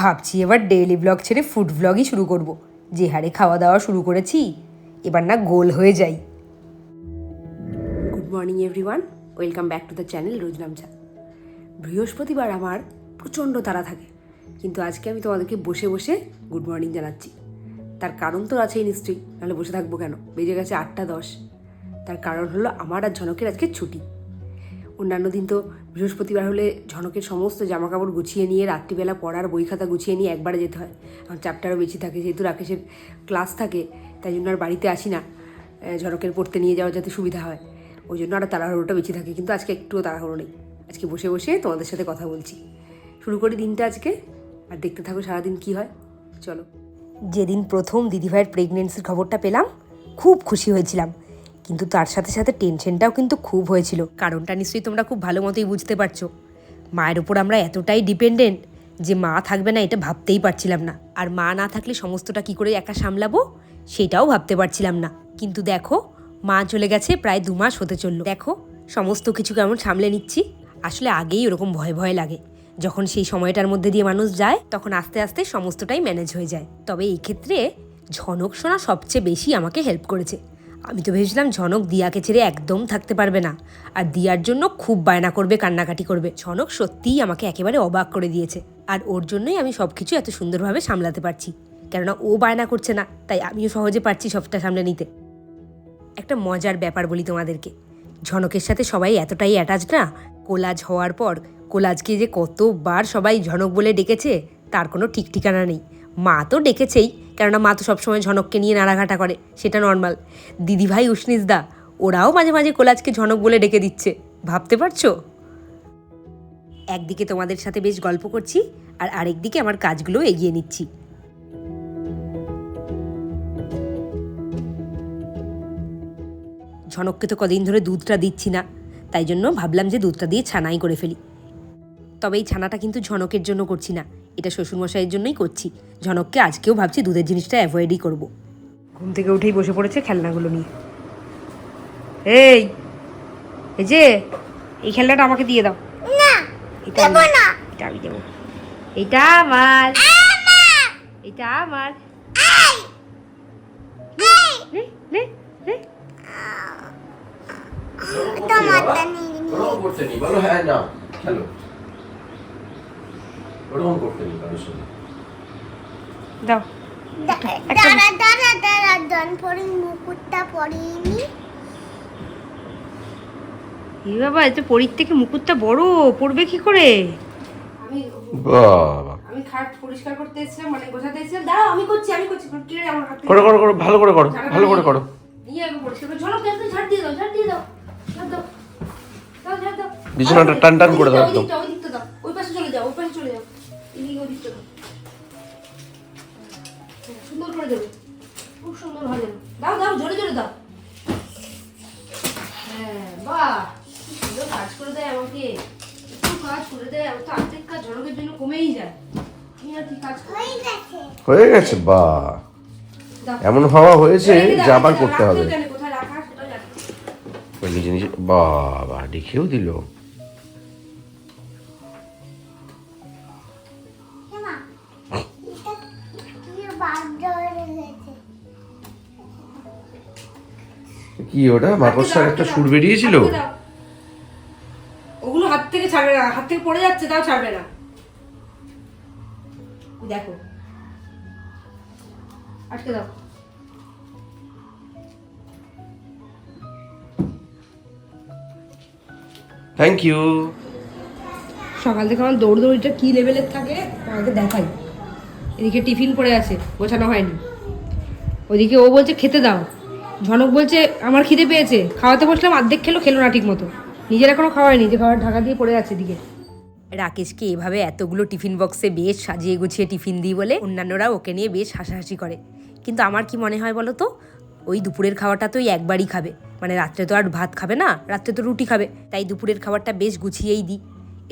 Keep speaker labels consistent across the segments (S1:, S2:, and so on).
S1: ভাবছি এবার daily blog ছেড়ে ফুড ব্লগই শুরু করব। যে হারে খাওয়া দাওয়া শুরু করেছি, এবার না গোল হয়ে যাই। Good morning everyone welcome back to the channel Roznamcha বৃহস্পতিবার আমার প্রচণ্ড তাড়া থাকে, কিন্তু আজকে আমি তোমাদেরকে বসে বসে গুড মর্নিং জানাচ্ছি। তার কারণ তো আছেই নিশ্চয়ই, নাহলে বসে থাকব কেন? বেজে গেছে আটটা দশ। তার কারণ হলো আমার আর ঝনকের আজকে ছুটি। অন্যান্য দিন তো বৃহস্পতিবার হলে ঝনকের সমস্ত জামা কাপড় গুছিয়ে নিয়ে রাত্রিবেলা পড়ার বই খাতা গুছিয়ে নিয়ে একবারে যেতে হয়। আমার চ্যাপ্টারও বেশি থাকে, যেহেতু রাকেশের ক্লাস থাকে, তাই জন্য আর বাড়িতে আসি না। ঝনকের পড়তে নিয়ে যাওয়া যাতে সুবিধা হয়। ওই জন্য আর তাড়াহুড়োটা বেশি থাকে, কিন্তু আজকে একটুও তাড়াহুড়ো নেই। আজকে বসে বসে তোমাদের সাথে কথা বলছি। শুরু করি দিনটা আজকে, আর দেখতে থাকো সারাদিন কি হয়। চলো। যেদিন প্রথম দিদিভাইয়ের প্রেগনেন্সির খবরটা পেলাম, খুব খুশি হয়েছিলাম। কিন্তু তার সাথে সাথে টেনশনটাও কিন্তু খুব হয়েছিল। কারণটা নিশ্চয়ই তোমরা খুব ভালো মতোই বুঝতে পারছ। মায়ের উপর আমরা এতটাই ডিপেন্ডেন্ট যে মা থাকবে না এটা ভাবতেই পারছিলাম না। আর মা না থাকলে সমস্তটা কি করে একা সামলাবো? সেটাও ভাবতে পারছিলাম না। কিন্তু দেখো, মা চলে গেছে প্রায় দু মাস হতে চলল। দেখো, সমস্ত কিছু কেমন সামলে নিচ্ছি। আসলে আগেই ওরকম ভয় ভয় লাগে। যখন সেই সময়টার মধ্যে দিয়ে মানুষ যায়, তখন আস্তে আস্তে সমস্তটাই ম্যানেজ হয়ে যায়। তবে এই ক্ষেত্রে ঝনক সোনা সবচেয়ে বেশি আমাকে হেল্প করেছে। আমি তো ভেবেছিলাম ঝনক দিয়াকে ছেড়ে একদম থাকতে পারবে না। আর দিয়ার জন্য খুব বায়না করবে, কান্নাকাটি করবে। ঝনক সত্যিই আমাকে একেবারে অবাক করে দিয়েছে। আর ওর জন্যই আমি সব কিছু এত সুন্দরভাবে সামলাতে পারছি। কেননা ও বায়না করছে না, তাই আমিও সহজে পারছি সবটা সামলে নিতে। একটা মজার ব্যাপার বলি তোমাদেরকে। ঝনকের সাথে সবাই এতটাই অ্যাটাচড না? কোলাজ হওয়ার পর, কোলাজকে যে কতবার সবাই ঝনক বলে ডেকেছে, তার কোনো ঠিক ঠিকানা নেই। মা তো ডেকেছেই কেননা মা তো সবসময় ঝনককে নিয়ে নাড়াঘাটা করে, সেটা নর্মাল দিদিভাই উষ্ণিসদা ওরাও মাঝে মাঝে কোলাজকে ঝনক বলে ডেকে দিচ্ছে, ভাবতে পারছ? একদিকে তোমাদের সাথে বেশ গল্প করছি, আর আরেকদিকে আমার কাজগুলো এগিয়ে নিচ্ছি। ঝনককে তো কদিন ধরে দুধটা দিচ্ছি না, তাই জন্য ভাবলাম যে দুধটা দিয়ে ছানাই করে ফেলি। তবে এই ছানাটা কিন্তু ঝনকের জন্য করছি না। এটা শ্বশুরমশাইয়ের জন্যই করছি। ঝনককে আজকেও ভাবছি দুধের জিনিসটা অ্যাভয়েডই করব। ঘুম থেকে উঠেই বসে পড়েছে খেলনাগুলো নিয়ে। এই এই যে এই খেলনাটা আমাকে দিয়ে দাও।
S2: না
S1: এটা আমি- এটা আমি দেবো। এটা আমার। এটা আমার।
S2: নিয়ে নিয়ে
S3: বলো হ্যাঁ না খেলো। ওরকম করতে নি কারোর সঙ্গে।
S1: দাও।
S2: দাঁড়া দাঁড়া দাঁড়া দন পরি মুকুটটা পরিনি।
S1: এই বাবা এত পরীর থেকে মুকুটটা বড় পড়বে কি করে?
S3: বাবা।
S1: আমি খাট পরিষ্কার করতে এসেছিলাম মানে গোছাতে এসেছিলাম। দাঁড়াও আমি করছি আমি করছি কিনে আমার হাত
S3: করো করো করো ভালো করে করো ভালো করে করো।
S1: নিয়ে আমি পরিষ্কার করে ঝলক একটু ঝাড় দিয়ে দাও ঝাড় দিয়ে দাও ঝাড় দাও দাও ঝাড় দাও।
S3: বিছানাটা টান টান করে দাও
S1: দাও দাও জোরে জোরে দাও। হ্যাঁ বাহ সুন্দর কাজ করে দেয় আমাকে। একটু কাজ করে দেয় আমার তো আর্ধেক কাজ ঝড়কের জন্য কমেই যায়। আমি আর কি কাজ করব?
S2: হয়ে গেছে।
S3: বা এমন হওয়া হয়েছে যে আবার করতে হবে। নিজে নিজে বাবা লিখেও দিল।
S2: কি
S3: ওটা? মাকড়সার একটা সুর বেরিয়েছিল?
S1: ওগুলো হাত থেকে ছাড়বে না হাত থেকে পড়ে যাচ্ছে তাও ছাড়বে না। দেখো। আটকে দাও।
S3: থ্যাংক ইউ
S1: সকাল থেকে আমার দৌড়দৌড়িটা কি লেভেলের থাকে আমাকে দেখাই। এদিকে টিফিন পড়ে আছে গোছানো হয়নি। ওদিকে ও বলছে খেতে দাও। ঝনক বলছে, আমার খিদে পেয়েছে, খাওয়াতে বসলাম অর্ধেক খেলো খেলো না ঠিক মতো নিজের এখনও খাওয়ায়নি যে খাবার ঢাকা দিয়ে পড়ে আছে দিকে রাকেশকে এভাবে এতগুলো টিফিন বক্সে বেশ সাজিয়ে গুছিয়ে টিফিন দিই বলে অন্যান্যরা ওকে নিয়ে বেশ হাসাহাসি করে। কিন্তু আমার কি মনে হয় বলো তো? ওই দুপুরের খাওয়াটা তো ওই একবারই খাবে। মানে রাত্রে তো আর ভাত খাবে না, রাত্রে তো রুটি খাবে। তাই দুপুরের খাবারটা বেশ গুছিয়েই দিই।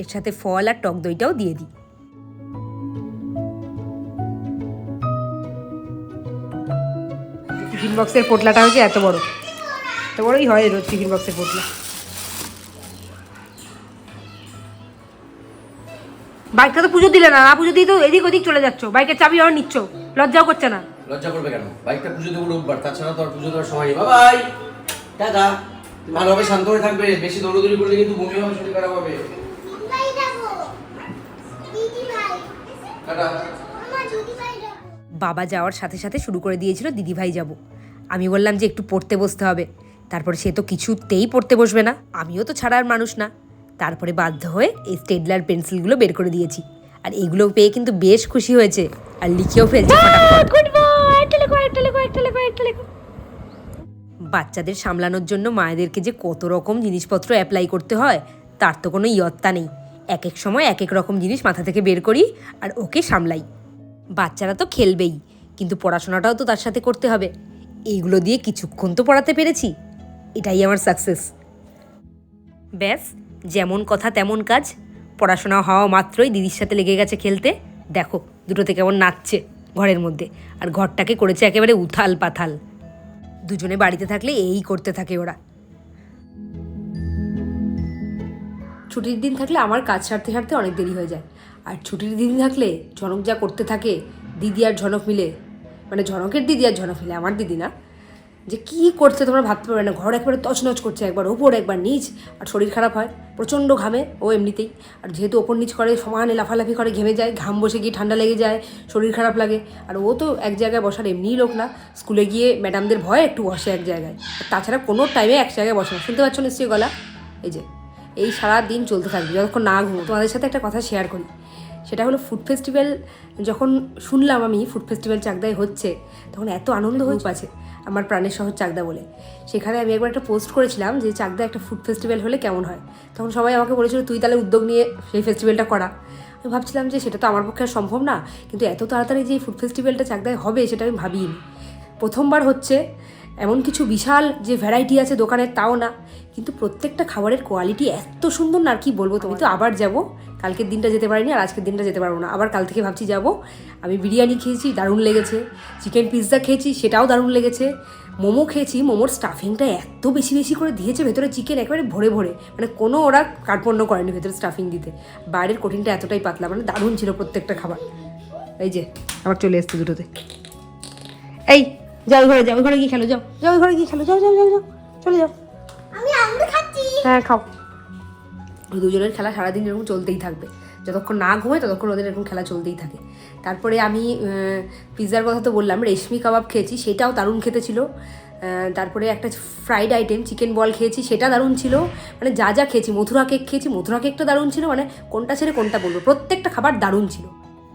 S1: এর সাথে ফল আর টক দইটাও দিয়ে দিই। টিফিন বক্সের পোটলাটা হচ্ছে এত বড়। এত বড়ই হয় রোজ টিফিন বক্সের পোটলা। বাইকটা তো পুজো দিলে না না পুজো দিয়ে তো এদিক ওদিক চলে যাচ্ছ। বাইকের চাবি আমার নিচ্ছ লজ্জাও করছে না।
S3: লজ্জা করবে কেন? বাইকটা পুজো দেবো রোববার তাছাড়া তো আর পুজো দেওয়ার সময় নেই। বাবাই! টাটা তুমি ভালোভাবে শান্ত হয়ে থাকবে। বেশি দৌড়দৌড়ি করলে কিন্তু বমি হবে শরীর খারাপ হবে। টাটা।
S1: বাবা যাওয়ার সাথে সাথে শুরু করে দিয়েছিল দিদিভাই যাব। আমি বললাম যে একটু পড়তে বসতে হবে। তারপরে সে তো কিছুতেই পড়তে বসবে না আমিও তো ছাড়ার মানুষ না। তারপরে বাধ্য হয়ে এই স্টেডলার পেন্সিলগুলো বের করে দিয়েছি। আর এগুলো পেয়ে কিন্তু বেশ খুশি হয়েছে আর লিখেও ফেলছে। বাচ্চাদের সামলানোর জন্য মায়েদেরকে যে কত রকম জিনিসপত্র অ্যাপ্লাই করতে হয় তার তো কোনো ইয়ত্তা নেই। এক এক সময় এক এক রকম জিনিস মাথা থেকে বের করি আর ওকে সামলাই। বাচ্চারা তো খেলবেই, কিন্তু পড়াশোনাটাও তো তার সাথে করতে হবে। এইগুলো দিয়ে কিছুক্ষণ তো পড়াতে পেরেছি। এটাই আমার সাকসেস ব্যাস, যেমন কথা তেমন কাজ। পড়াশোনা হওয়া মাত্রই দিদির সাথে লেগে গেছে খেলতে। দেখো দুটোতে কেমন নাচছে ঘরের মধ্যে। আর ঘরটাকে করেছে একেবারে উথাল পাথাল দুজনে বাড়িতে থাকলে এই করতে থাকে ওরা। ছুটির দিন থাকলে আমার কাজ সারতে সারতে অনেক দেরি হয়ে যায়। আর ছুটির দিন থাকলে ঝনক যা করতে থাকে, দিদি আর ঝনক মিলে মানে ঝনকের দিদি আর ঝনক মিলে, আমার দিদি না, যে কি করছে তোমরা ভাবতে পারবে না, ঘর একবারে তছনছ করছে একবার, ওপর একবার নিচ, আর শরীর খারাপ হয়, প্রচণ্ড ঘামে, ও এমনিতেই, আর যেহেতু ওপর নিচ করে, সমানে লাফালাফি করে, ঘেমে যায়, ঘাম বসে গিয়ে ঠান্ডা লেগে যায়, শরীর খারাপ লাগে, আর ও তো এক জায়গায় বসার এমনিই লোক না, স্কুলে গিয়ে ম্যাডামদের ভয়ে একটু বসে এক জায়গায় তাছাড়া কোনো টাইমে এক জায়গায় বসে না, শুনতে পাচ্ছ নিশ্চয়ই গলা? এই যে। এই সারা দিন চলতে থাকবে যতক্ষণ না ঘুমো তোমাদের সাথে একটা কথা শেয়ার করি। সেটা হলো ফুড ফেস্টিভ্যাল যখন শুনলাম আমি ফুড ফেস্টিভ্যাল চাকদায় হচ্ছে তখন এত আনন্দ হয়ে আছে আমার প্রাণের শহর চাকদা বলে। সেখানে আমি একবার একটা পোস্ট করেছিলাম যে চাকদা একটা ফুড ফেস্টিভ্যাল হলে কেমন হয়? তখন সবাই আমাকে বলেছিল তুই তাহলে উদ্যোগ নিয়ে সেই ফেস্টিভ্যালটা করা। আমি ভাবছিলাম যে সেটা তো আমার পক্ষে সম্ভব না কিন্তু এত তাড়াতাড়ি যে ফুড ফেস্টিভ্যালটা চাকদায় হবে সেটা আমি ভাবিনি। প্রথমবার হচ্ছে এমন কিছু বিশাল যে ভ্যারাইটি আছে দোকানের তাও না। কিন্তু প্রত্যেকটা খাবারের কোয়ালিটি এত সুন্দর না আর কি বলব তুমি তো আবার যাব। কালকের দিনটা যেতে পারিনি আর আজকের দিনটা যেতে পারব না। আবার কাল থেকে ভাবছি যাব। আমি বিরিয়ানি খেয়েছি, দারুণ লেগেছে। চিকেন পিৎজা খেয়েছি, সেটাও দারুণ লেগেছে। মোমো খেয়েছি, মোমোর স্টাফিংটা এত বেশি বেশি করে দিয়েছে ভেতরে চিকেন একেবারে ভরে ভরে। মানে কোনো ওরা কার্পণ্য করেনি ভেতরে স্টাফিং দিতে। বাইরের কঠিনটা এতটাই পাতলা মানে দারুণ ছিল প্রত্যেকটা খাবার। এই যে, আবার চলে এসছে দুটোতে। এই যাও ওই ঘরে যাও ওই ঘরে গিয়ে খেলো যাও যাও ওই ঘরে গিয়ে খেলো যাও যাও যাও যাও চলে যাও।
S2: আমি আঙুর খাচ্ছি।
S1: হ্যাঁ খাও। ওই দুজনের খেলা সারাদিন এরকম চলতেই থাকবে। যতক্ষণ না ঘুমায় ততক্ষণ ওদের এরকম খেলা চলতেই থাকে। তারপরে আমি পিৎজার কথা তো বললাম রেশমি কাবাব খেয়েছি সেটাও দারুণ খেতে ছিল। তারপরে একটা ফ্রাইড আইটেম চিকেন বল খেয়েছি সেটা দারুণ ছিল। মানে যা যা খেয়েছি মথুরা কেক খেয়েছি মথুরা কেকটা দারুণ ছিল মানে কোনটা ছেড়ে কোনটা বলব প্রত্যেকটা খাবার দারুণ ছিল।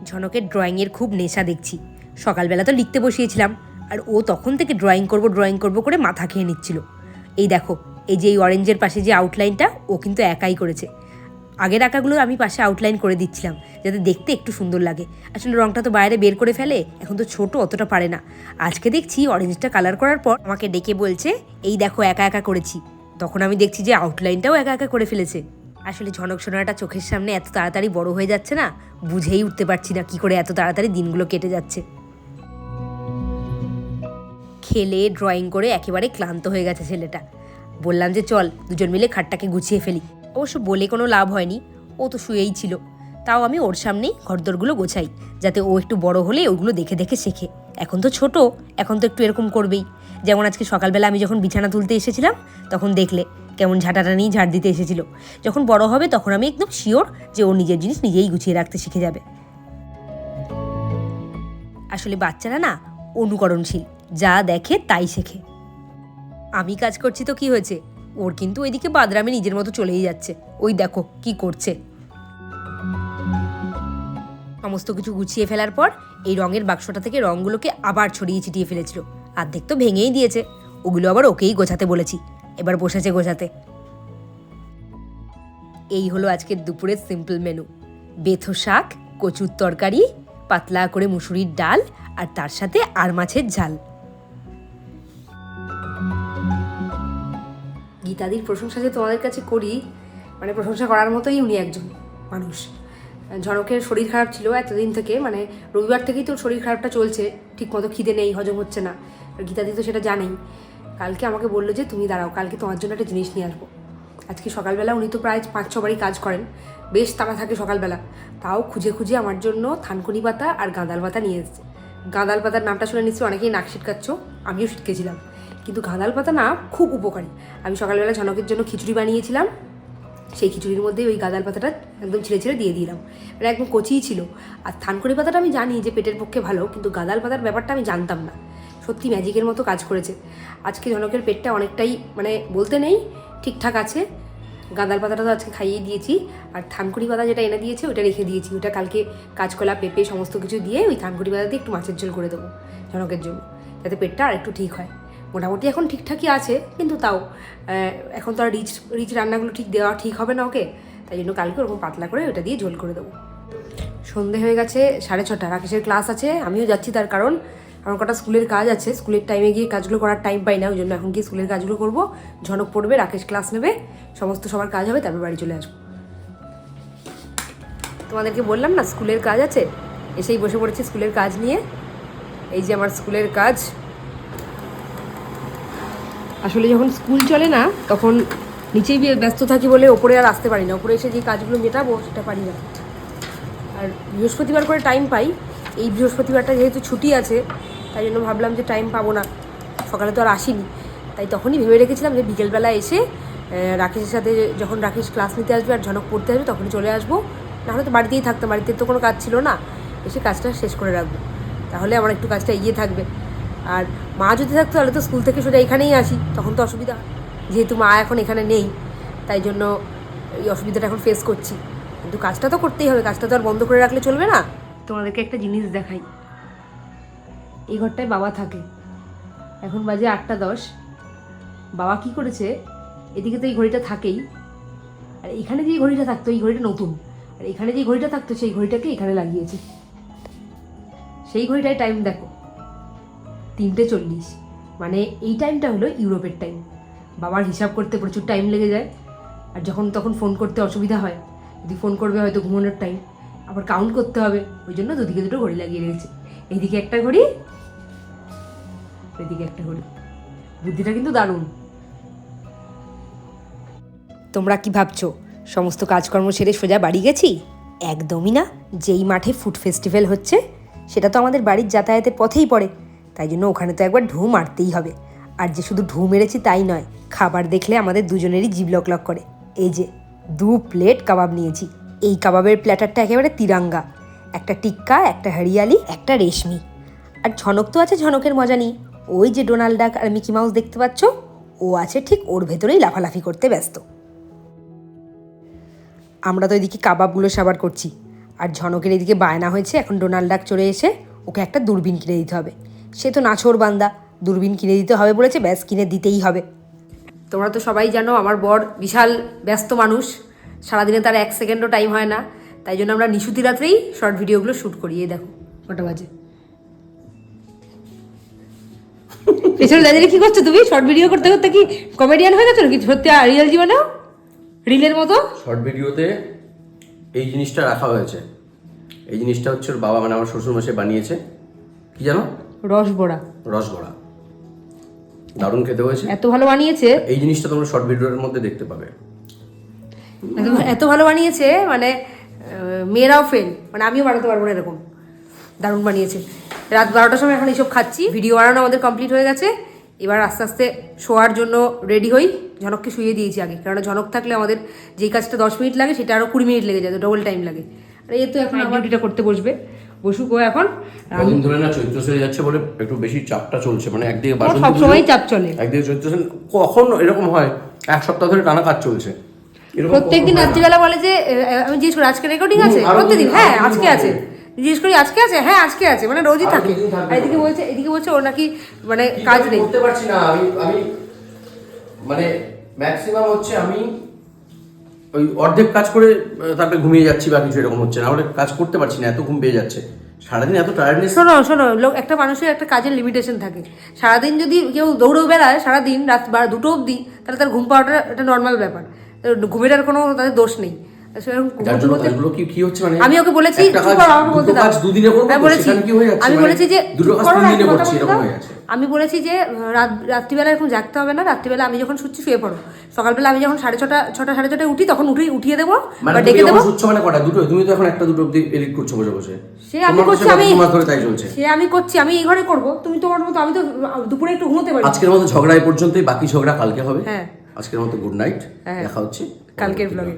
S1: ঝনকের ড্রয়িংয়ের খুব নেশা দেখছি। সকালবেলা তো লিখতে বসিয়েছিলাম আর ও তখন থেকে ড্রয়িং করব ড্রয়িং করব করে মাথা খেয়ে নিচ্ছিল। এই দেখো, এই যে এই অরেঞ্জের পাশে যে আউটলাইনটা ও কিন্তু একাই করেছে। আগের আঁকাগুলো আমি পাশে আউটলাইন করে দিচ্ছিলাম, যাতে দেখতে একটু সুন্দর লাগে। আসলে রংটা তো বাইরে বের করে ফেলে, এখন তো ছোট, অতটা পারে না। আজকে দেখছি অরেঞ্জটা কালার করার পর আমাকে ডেকে বলছে, এই দেখো, একা একা করেছি। তখন আমি দেখছি যে আউটলাইনটাও একা একা করে ফেলেছে। আসলে ঝনক সোনাটা চোখের সামনে এত তাড়াতাড়ি বড় হয়ে যাচ্ছে না, বুঝেই উঠতে পারছি না কি করে এত তাড়াতাড়ি দিনগুলো কেটে যাচ্ছে। খেলে ড্রয়িং করে একেবারে ক্লান্ত হয়ে গেছে ছেলেটা। বললাম যে, চল, দুজন মিলে খাটটাকে গুছিয়ে ফেলি। অবশ্য বলে কোনো লাভ হয়নি, ও তো শুয়েই ছিল। তাও আমি ওর সামনেই ঘরদোরগুলো গোছাই, যাতে ও একটু বড় হলে ওগুলো দেখে দেখে শেখে। এখন তো ছোট, এখন তো একটু এরকম করবেই। যেমন আজকে সকালবেলা আমি যখন বিছানা তুলতে এসেছিলাম, তখন দেখলে কেমন ঝাঁটাটা নিয়ে ঝাড় দিতে এসেছিল। যখন বড় হবে, তখন আমি একদম শিওর যে ও নিজের জিনিস নিজেই গুছিয়ে রাখতে শিখে যাবে। আসলে বাচ্চারা না অনুকরণশীল। যা দেখে তাই শেখে। আমি কাজ করছি তো কি হয়েছে? ওর কিন্তু ওইদিকে বাদরামে নিজের মতো চলেই যাচ্ছে। ওই দেখো কি করছে। সমস্ত কিছু গুছিয়ে ফেলার পর এই রঙের বাক্সটা থেকে রঙগুলোকে আবার ছড়িয়ে ছিটিয়ে ফেলেছিল। অর্ধেক তো ভেঙেই দিয়েছে। ওগুলো আবার ওকেই গোছাতে বলেছি। এবার বসেছে গোছাতে। এই হলো আজকের দুপুরের সিম্পল মেনু বেথো শাক, কচুর তরকারি, পাতলা করে মুসুরির ডাল আর তার সাথে আর মাছের ঝাল। গীতাদির প্রশংসা যে তোমাদের কাছে করি মানে প্রশংসা করার মতোই উনি একজন মানুষ। ঝনকের শরীর খারাপ ছিল এতদিন থেকে মানে রবিবার থেকেই তো শরীর খারাপটা চলছে ঠিক মতো খিদে নেই, হজম হচ্ছে না। গীতাদি তো সেটা জানেই। কালকে আমাকে বলল যে, তুমি দাঁড়াও, কালকে তোমার জন্য একটা জিনিস নিয়ে আসব। আজকে সকালবেলা উনি তো প্রায় পাঁচ ছবারই কাজ করেন। বেশ তাড়া থাকে সকালবেলা। তাও খুঁজে খুঁজে আমার জন্য থানকুনি পাতা আর গাঁদাল পাতা নিয়ে এসেছে। গাঁদাল পাতার নামটা শুনে নিশ্চয়ই অনেকেই নাক ছিটকাচ্ছ, আমিও ছিটকেছিলাম। কিন্তু গাঁদাল পাতা না খুব উপকারী। আমি সকালবেলা ঝনকের জন্য খিচুড়ি বানিয়েছিলাম। সেই খিচুড়ির মধ্যে ওই গাঁদাল পাতাটা একদম ছিঁড়ে ছিঁড়ে দিয়ে দিলাম। মানে একদম কচিই ছিল। আর থানকুনি পাতাটা আমি জানি যে পেটের পক্ষে ভালো, কিন্তু গাঁদাল পাতার ব্যাপারটা আমি জানতাম না। সত্যি ম্যাজিকের মতো কাজ করেছে। আজকে জনকের পেটটা অনেকটাই মানে বলতে নেই, ঠিকঠাক আছে। গাঁদাল পাতাটা তো আজকে খাইয়ে দিয়েছি। আর থানকুনি পাতা যেটা এনে দিয়েছে ওটা রেখে দিয়েছি। ওটা কালকে কাঁচকলা, পেঁপে, সমস্ত কিছু দিয়ে ওই থানকুনি পাতা দিয়ে একটু মাছের ঝোল করে দেবো জনকের জন্য, যাতে পেটটা আর একটু ঠিক হয়। মোটামুটি এখন ঠিকঠাকই আছে, কিন্তু তাও এখন তো আর রিচ রিচ রান্নাগুলো ঠিক দেওয়া ঠিক হবে না ওকে, তাই জন্য কালকে ওরকম পাতলা করে ওটা দিয়ে ঝোল করে দেবো। সন্ধে হয়ে গেছে, সাড়ে ছটা, রাকেশের ক্লাস আছে, আমিও যাচ্ছি তার কারণ, আমার কটা স্কুলের কাজ আছে, স্কুলের টাইমে গিয়ে কাজগুলো করার টাইম পাই না, ওই জন্য এখন গিয়ে স্কুলের কাজগুলো করব, ঝনক পড়বে, রাকেশ ক্লাস নেবে, সমস্ত সবার কাজ হবে, তারপর বাড়ি চলে আসব। তোমাদেরকে বললাম না, স্কুলের কাজ আছে, এসেই বসে পড়েছি স্কুলের কাজ নিয়ে, এই যে আমার স্কুলের কাজ আসলে যখন স্কুল চলে না, তখন নিচেই ব্যস্ত থাকি বলে ওপরে আর আসতে পারি না। ওপরে এসে যে কাজগুলো মেটাবো, সেটা পারি না। আর বৃহস্পতিবার করে টাইম পাই। এই বৃহস্পতিবারটা যেহেতু ছুটি আছে, তাই জন্য ভাবলাম যে টাইম পাবো না। সকালে তো আর আসিনি। তাই তখনই ভেবে রেখেছিলাম যে বিকেলবেলা এসে রাকেশের সাথে যখন রাকেশ ক্লাস নিতে আসবে আর ঝনক পড়তে আসবে, তখনই চলে আসব। নাহলে তো বাড়িতেই থাকতাম, বাড়িতে তো কোনো কাজ ছিল না। এসে কাজটা শেষ করে রাখব। তাহলে আমার একটু কাজটা এগিয়ে থাকবে। আর মা যদি থাকতো, তাহলে তো স্কুল থেকে সোজা এখানেই আসি, তখন তো অসুবিধা যেহেতু মা এখন এখানে নেই, তাই জন্য এই অসুবিধাটা এখন ফেস করছি। কিন্তু কাজটা তো করতেই হবে, কাজটা তো আর বন্ধ করে রাখলে চলবে না। তোমাদেরকে একটা জিনিস দেখাই। এই ঘরটায় বাবা থাকে। এখন বাজে আটটা দশ। বাবা কি করেছে, এদিকে তো এই ঘড়িটা থাকেই। আর এখানে যে ঘড়িটা থাকতো, এই ঘড়িটা নতুন। আর এখানে যে ঘড়িটা থাকতো, সেই ঘড়িটাকে এখানে লাগিয়েছে। সেই ঘড়িটায় টাইম দেখো। তিনটে চল্লিশ। মানে এই টাইমটা হলো ইউরোপের টাইম বাবার হিসাব করতে প্রচুর টাইম লেগে যায়। আর যখন তখন ফোন করতে অসুবিধা হয়। যদি ফোন করবে হয়তো ঘুমানোর টাইম আবার কাউন্ট করতে হবে। ওই জন্য দুদিকে দুটো ঘড়ি লাগিয়ে রেখেছে। এইদিকে একটা ঘড়ি, ওইদিকে একটা ঘড়ি। বুদ্ধিটা কিন্তু দারুণ। তোমরা কি ভাবছ? সমস্ত কাজকর্ম সেরে সোজা বাড়ি গেছি? একদমই না। যেই মাঠে ফুড ফেস্টিভ্যাল হচ্ছে, সেটা তো আমাদের বাড়ির যাতায়াতের পথেই পড়ে। তাই জন্য ওখানে তো একবার ঢু মারতেই হবে। আর যে শুধু ঢু মেরেছি তাই নয়, খাবার দেখলে আমাদের দুজনেরই জিভ লক লক করে। এই যে, দু প্লেট কাবাব নিয়েছি। এই কাবাবের প্ল্যাটারটা একেবারে তিরাঙ্গা। একটা টিক্কা, একটা হরিয়ালি, একটা রেশমি। আর ঝনক তো আছে ঝনকের মজা নেই ওই যে ডোনাল্ড ডাক আর মিকি মাউস দেখতে পাচ্ছ, ও আছে ঠিক ওর ভেতরেই লাফালাফি করতে ব্যস্ত। আমরা তো এদিকে কাবাবগুলো সাবার করছি। আর ঝনকের এদিকে বায়না হয়েছে, এখন ডোনাল্ড ডাক চলে এসে ওকে একটা দূরবীন কিনে দিতে হবে। সে তো নাছোর বান্দা। দূরবীন কিনে দিতে হবে বলেছে, ব্যাস কিনে দিতেই হবে। তোমরা তো সবাই জানো, আমার বর বিশাল ব্যস্ত মানুষ। সারাদিনে তার এক সেকেন্ডও টাইম হয় না। তাই জন্য আমরা নিশুতি রাত্রেই শর্ট ভিডিওগুলো শ্যুট করি। এই দেখো, কটা বাজে। পেছনে দাঁড়িয়ে কি করছ তুমি? শর্ট ভিডিও করতে করতে কি কমেডিয়ান হয়ে গেছো নাকি? সত্যি রিয়েল জীবনেও? রিলের মতো?
S3: শর্ট ভিডিওতে এই জিনিসটা রাখা হয়েছে। এই জিনিসটা হচ্ছে ওর বাবা মানে আমার শ্বশুর মশাই বানিয়েছে। কি জানো?
S1: রস বড়া
S3: রসগোড়া। দারুণ খেতে হয়েছে।
S1: এত ভালো বানিয়েছে।
S3: এই জিনিসটা তোমরা শর্ট ভিডিওর মধ্যে দেখতে পাবে।
S1: এত ভালো বানিয়েছে মানে মেয়েরাও ফেল মানে আমিও বানাতে পারব না এরকম। দারুণ বানিয়েছে। রাত বারোটার সময় এখন এইসব খাচ্ছি। ভিডিও বানানো আমাদের কমপ্লিট হয়ে গেছে। এবার আস্তে আস্তে শোয়ার জন্য রেডি হই। ঝনককে শুয়ে দিয়েছি আগে। কারণ ঝনক থাকলে আমাদের যেই কাজটা দশ মিনিট লাগে সেটা আরও কুড়ি মিনিট লেগে যায় ডবল টাইম লাগে। আর এই তো এখন আমার ডিউটিটা করতে বসবে। বসুক এখন।
S3: কদিন ধরে না চৈত্র সেরে যাচ্ছে বলে একটু বেশি চাপটা চলছে মানে একদিকে
S1: ওর
S3: বাসন্তী
S1: সবসময় চাপ চলে।
S3: একদিকে চৈত্র সেন কখন এরকম হয় এক সপ্তাহ ধরে টানা কাজ চলছে।
S1: প্রত্যেকদিন। রাত্রিবেলা বলে যে আমি জিজ্ঞেস করি আজকে রেকর্ডিং আছে? প্রত্যেকদিন হ্যাঁ আজকে আছে। জিজ্ঞেস করি আজকে আছে? হ্যাঁ আজকে আছে মানে রোজই থাকে। আর এদিকে বলছে এদিকে বলছে ওর নাকি মানে কাজ নেই।
S3: করতে পারছি না আমি আমি মানে ম্যাক্সিমাম হচ্ছে আমি ওই অর্ধেক কাজ করে তারপরে ঘুমিয়ে যাচ্ছি বা কিছু এরকম হচ্ছে। না হলে কাজ করতে পারছি না, এত ঘুম পেয়ে যাচ্ছে। সারাদিন এত টায়ার্ডনেস
S1: শোনো শোনো, লোক, একটা মানুষের একটা কাজের লিমিটেশন থাকে। সারাদিন যদি কেউ দৌড়ো বেড়ায়, সারাদিন রাত বা দুটো অবধি, তাহলে তার ঘুম পাওয়াটা একটা নর্মাল ব্যাপার। ঘুমেটার কোনো তাদের দোষ নেই।
S3: হচ্ছে মানে?
S1: আমি ওকে বলেছি
S3: করব
S1: আমি বলেছি
S3: মানে
S1: যে আমি বলেছি যে রাত রাত্রিবেলা এরকম জাগতে হবে না রাত্রিবেলা আমি যখন শুচ্ছি শুয়ে পড়ো। সকালবেলা আমি যখন সাড়ে ছটা ছটা সাড়ে ছটায় উঠি তখন উঠি উঠিয়ে দেবো
S3: মানে
S1: বা ডেকে দেবো।
S3: মানে কটা? দুটো তুমি তো এখন একটা দুটো অব্দি এডিট করছ বসে বসে।
S1: সে আমি করছি আমি সে আমি করছি আমি এই ঘরে করব তুমি তোমার মতো আমি তো দুপুরে একটু ঘুমোতে পারি।
S3: আজকের মতো ঝগড়া এই পর্যন্তই বাকি ঝগড়া কালকে হবে।
S1: হ্যাঁ।
S3: আজকের মতো গুড নাইট
S1: হ্যাঁ।
S3: দেখা হচ্ছে।
S1: কালকের ব্লগে